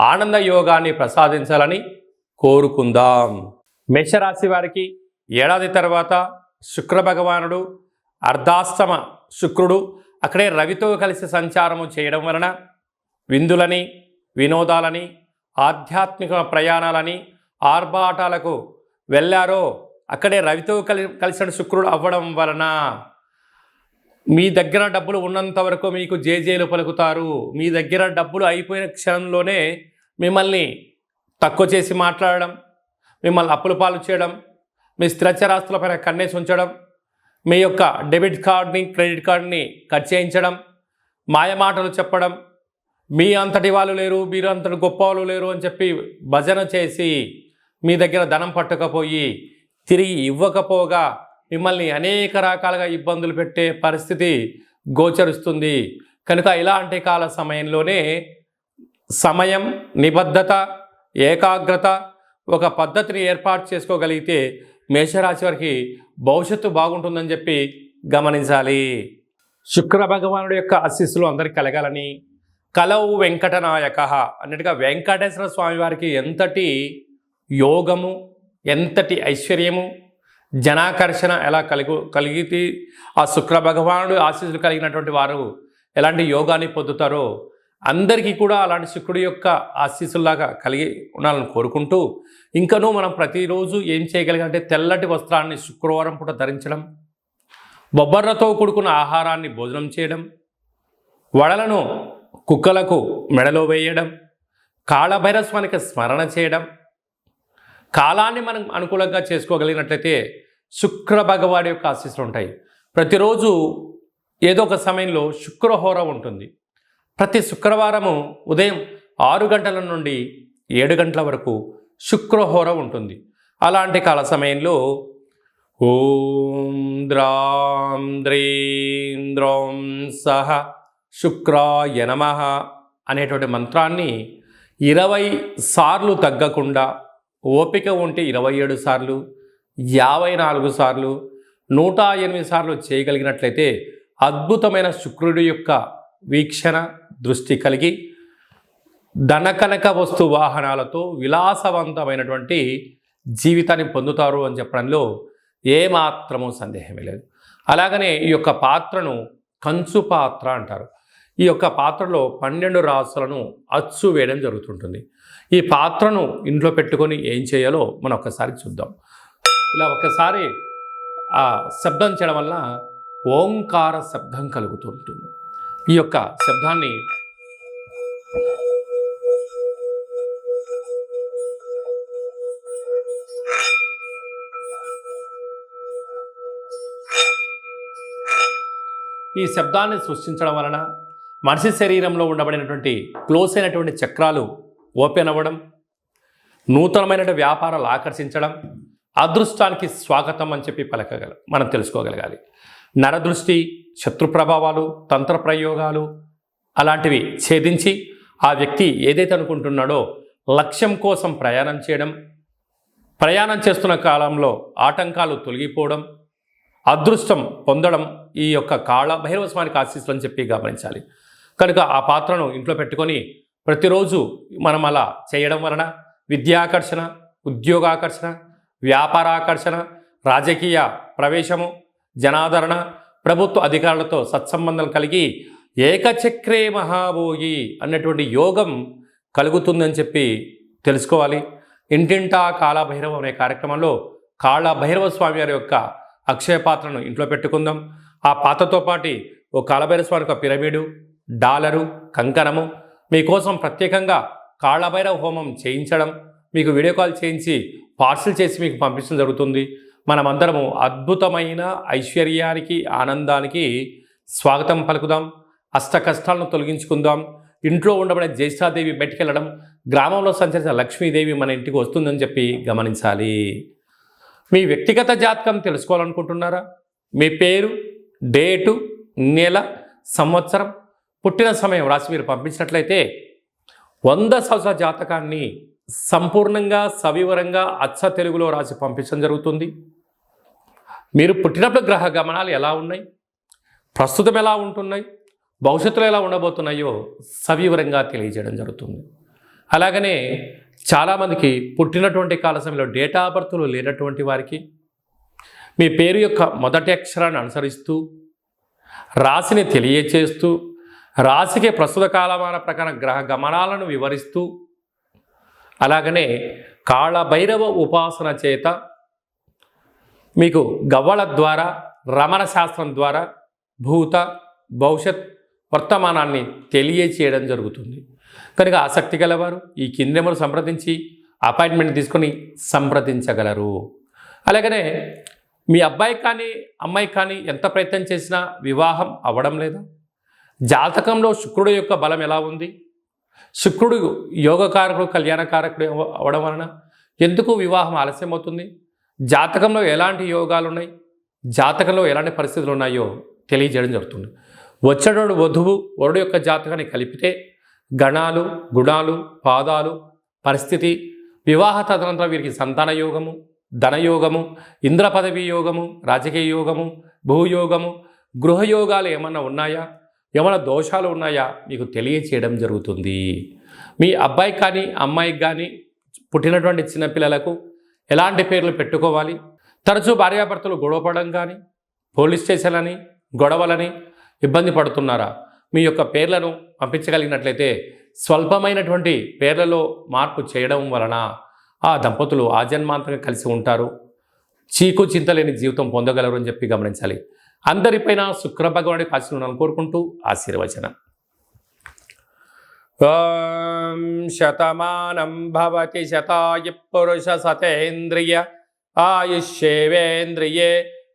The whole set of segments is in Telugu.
ఆనంద యోగాన్ని ప్రసాదించాలని కోరుకుందాం. మేషరాశి వారికి ఏడాది తర్వాత శుక్ర భగవానుడు అర్ధాస్తమ శుక్రుడు అక్కడే రవితో కలిసి సంచారము చేయడం వలన విందులని వినోదాలని ఆధ్యాత్మిక ప్రయాణాలని ఆర్భాటాలకు వెళ్ళారో అక్కడే రవితో కలి కలిసిన శుక్రుడు అవ్వడం వలన మీ దగ్గర డబ్బులు ఉన్నంత వరకు మీకు జేజేలు పలుకుతారు. మీ దగ్గర డబ్బులు అయిపోయిన క్షణంలోనే మిమ్మల్ని తక్కువ చేసి మాట్లాడడం మిమ్మల్ని అప్పుల పాలు చేయడం మీ స్థిరచరాస్తులపైన కన్నేసి ఉంచడం మీ యొక్క డెబిట్ కార్డ్ని క్రెడిట్ కార్డ్ని కట్ చేయించడం మాయమాటలు చెప్పడం మీ అంతటి వాళ్ళు లేరు మీరు అంతటి గొప్ప వాళ్ళు లేరు అని చెప్పి భజన చేసి మీ దగ్గర ధనం పట్టకపోయి తిరిగి ఇవ్వకపోగా మిమ్మల్ని అనేక రకాలుగా ఇబ్బందులు పెట్టే పరిస్థితి గోచరిస్తుంది. కనుక ఇలాంటి కాల సమయంలోనే సమయం నిబద్ధత ఏకాగ్రత ఒక పద్ధతిని ఏర్పాటు చేసుకోగలిగితే మేషరాశి వారికి భవిష్యత్తు బాగుంటుందని చెప్పి గమనించాలి. శుక్ర భగవానుడి యొక్క ఆశీస్సులు అందరికి కలగాలని. కలవు వెంకటనాయక అన్నట్టుగా వెంకటేశ్వర స్వామి వారికి ఎంతటి యోగము ఎంతటి ఐశ్వర్యము జనాకర్షణ ఎలా కలిగి కలిగితే ఆ శుక్ర భగవానుడు ఆశీస్సులు కలిగినటువంటి వారు ఎలాంటి యోగాన్ని పొందుతారో అందరికీ కూడా అలాంటి శుక్రుడి యొక్క ఆశీస్సుల్లాగా కలిగి ఉండాలని కోరుకుంటూ ఇంకనూ మనం ప్రతిరోజు ఏం చేయగలిగంటే తెల్లటి వస్త్రాన్ని శుక్రవారం పూట ధరించడం బొబ్బర్రతో కూడుకున్న ఆహారాన్ని భోజనం చేయడం వడలను కుక్కలకు మెడలో వేయడం కాళభైరస్వానికి స్మరణ చేయడం కాలాన్ని మనం అనుకూలంగా చేసుకోగలిగినట్లయితే శుక్ర భగవాడి యొక్క ఆశీస్సులు ఉంటాయి. ప్రతిరోజు ఏదో ఒక సమయంలో శుక్రహోర ఉంటుంది. ప్రతి శుక్రవారము ఉదయం ఆరు గంటల నుండి ఏడు గంటల వరకు శుక్రహోర ఉంటుంది. అలాంటి కాల సమయంలో ఓం ద్రాం ద్రీం సహ శుక్రాయ నమ అనేటువంటి మంత్రాన్ని ఇరవై సార్లు తగ్గకుండా ఓపిక ఉంటే ఇరవై ఏడు సార్లు యాభై నాలుగు సార్లు నూట ఎనిమిది సార్లు చేయగలిగినట్లయితే అద్భుతమైన శుక్రుడి యొక్క వీక్షణ దృష్టి కలిగి ధనకనక వస్తు వాహనాలతో విలాసవంతమైనటువంటి జీవితాన్ని పొందుతారు అని చెప్పడంలో ఏమాత్రము సందేహమే లేదు. అలాగనే ఈ యొక్క పాత్రను కంచు పాత్ర అంటారు. ఈ యొక్క పాత్రలో పన్నెండు రాసులను అచ్చు వేయడం జరుగుతుంటుంది. ఈ పాత్రను ఇంట్లో పెట్టుకొని ఏం చేయాలో మనం ఒక్కసారి చూద్దాం. ఇలా ఒకసారి ఆ శబ్దం చేయడం వల్ల ఓంకార శబ్దం కలుగుతుంటుంది. ఈ యొక్క శబ్దాన్ని ఈ శబ్దాన్ని సృష్టించడం వలన మనిషి శరీరంలో ఉండబడినటువంటి క్లోజ్ అయినటువంటి చక్రాలు ఓపెన్ అవ్వడం నూతనమైన వ్యాపారాలు ఆకర్షించడం అదృష్టానికి స్వాగతం అని చెప్పి పలకగల మనం తెలుసుకోగలగాలి. నరదృష్టి శత్రు ప్రభావాలు తంత్ర ప్రయోగాలు అలాంటివి ఛేదించి ఆ వ్యక్తి ఏదైతే అనుకుంటున్నాడో లక్ష్యం కోసం ప్రయాణం చేయడం ప్రయాణం చేస్తున్న కాలంలో ఆటంకాలు తొలగిపోవడం అదృష్టం పొందడం ఈ యొక్క కాళ భైరవ స్వామికి ఆశీస్సులు అని చెప్పి గమనించాలి. కనుక ఆ పాత్రను ఇంట్లో పెట్టుకొని ప్రతిరోజు మనం అలా చేయడం వలన విద్యాకర్షణ ఉద్యోగాకర్షణ వ్యాపారాకర్షణ రాజకీయ ప్రవేశము జనాదరణ ప్రభుత్వ అధికారులతో సత్సంబంధం కలిగి ఏకచక్రే మహాభోగి అన్నటువంటి యోగం కలుగుతుందని చెప్పి తెలుసుకోవాలి. ఇంటింటా కాళభైరవం అనే కార్యక్రమంలో కాళభైరవ స్వామి వారి యొక్క అక్షయ పాత్రను ఇంట్లో పెట్టుకుందాం. ఆ పాత్రతో పాటు ఓ కాళభైరవ స్వామి యొక్క పిరమిడు డాలరు కంకణము మీకోసం ప్రత్యేకంగా కాళభైరవ హోమం చేయించడం మీకు వీడియో కాల్ చేయించి పార్సిల్ చేసి మీకు పంపించడం జరుగుతుంది. మనమందరము అద్భుతమైన ఐశ్వర్యానికి ఆనందానికి స్వాగతం పలుకుదాం. అష్ట కష్టాలను తొలగించుకుందాం. ఇంట్లో ఉండబడే జ్యేష్ఠాదేవి బయటకెళ్ళడం గ్రామంలో సంచరించిన లక్ష్మీదేవి మన ఇంటికి వస్తుందని చెప్పి గమనించాలి. మీ వ్యక్తిగత జాతకం తెలుసుకోవాలనుకుంటున్నారా? మీ పేరు డేటు నెల సంవత్సరం పుట్టిన సమయం రాసి మీరు పంపించినట్లయితే వంద సంవత్సరాల జాతకాన్ని సంపూర్ణంగా సవివరంగా అచ్చ తెలుగులో రాసి పంపించడం జరుగుతుంది. మీరు పుట్టినప్పుడు గ్రహ గమనాలు ఎలా ఉన్నాయి? ప్రస్తుతం ఎలా ఉంటున్నాయి? భవిష్యత్తులో ఎలా ఉండబోతున్నాయో సవివరంగా తెలియజేయడం జరుగుతుంది. అలాగనే చాలామందికి పుట్టినటువంటి కాల సమయంలో డేటా బర్త్లు లేనటువంటి వారికి మీ పేరు యొక్క మొదటి అక్షరాన్ని అనుసరిస్తూ రాశిని తెలియచేస్తూ రాశికి ప్రస్తుత కాలమాన ప్రకారం గ్రహ గమనాలను వివరిస్తూ అలాగనే కాళభైరవ ఉపాసన చేత మీకు గవ్వల ద్వారా రమణ శాస్త్రం ద్వారా భూత భవిష్యత్ వర్తమానాన్ని తెలియచేయడం జరుగుతుంది. కనుక ఆసక్తి గలవారు ఈ కిందెములు సంప్రదించి అపాయింట్మెంట్ తీసుకొని సంప్రదించగలరు. అలాగనే మీ అబ్బాయి కానీ అమ్మాయి కానీ ఎంత ప్రయత్నం చేసినా వివాహం అవ్వడం లేదా. జాతకంలో శుక్రుడు యొక్క బలం ఎలా ఉంది? శుక్రుడు యోగకారకుడు కళ్యాణకారకుడు అవ్వడం వలన ఎందుకు వివాహం ఆలస్యం అవుతుంది జాతకంలో ఎలాంటి యోగాలు ఉన్నాయి జాతకంలో ఎలాంటి పరిస్థితులు ఉన్నాయో తెలియజేయడం జరుగుతుంది. వచ్చేటోడు వధువు వరుడు యొక్క జాతకాన్ని కలిపితే గణాలు గుణాలు పాదాలు పరిస్థితి వివాహ తదనంతరం వీరికి సంతాన యోగము ధనయోగము ఇంద్ర పదవి యోగము రాజకీయ యోగము భూయోగము గృహయోగాలు ఏమన్నా ఉన్నాయా? ఏమైనా దోషాలు ఉన్నాయా? మీకు తెలియచేయడం జరుగుతుంది. మీ అబ్బాయికి కానీ అమ్మాయికి కానీ పుట్టినటువంటి చిన్నపిల్లలకు ఎలాంటి పేర్లు పెట్టుకోవాలి? తరచూ భార్యాభర్తలు గొడవపడడం కానీ పోలీస్ స్టేషన్లని గొడవలని ఇబ్బంది పడుతున్నారా? మీ యొక్క పేర్లను పంపించగలిగినట్లయితే స్వల్పమైనటువంటి పేర్లలో మార్పు చేయడం వలన ఆ దంపతులు ఆజన్మాంతంగా కలిసి ఉంటారు. చీకు చింతలేని జీవితం పొందగలరు అని చెప్పి గమనించాలి. అందరిపైన శుక్ర భగవానుడి ఆశీర్వాదాలను కోరుకుంటూ ఆశీర్వచనం. ఓం శతమానం భవతి శతాయు పురుష సతేంద్రియ ఆయుష్యేవేంద్రియే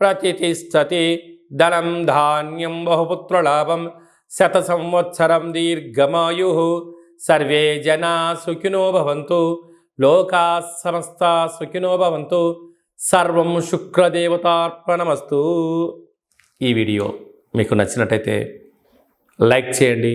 ప్రతిష్టతి ధనం ధాన్యం బహుపుత్రలాభం శత సంవత్సరం దీర్ఘమాయు సర్వే జనా సుఖినో లోకా సమస్త సుఖినో భవంతు సర్వం శుక్రదేవతార్పణమస్తు ఈ వీడియో మీకు నచ్చినట్టయితే లైక్ చేయండి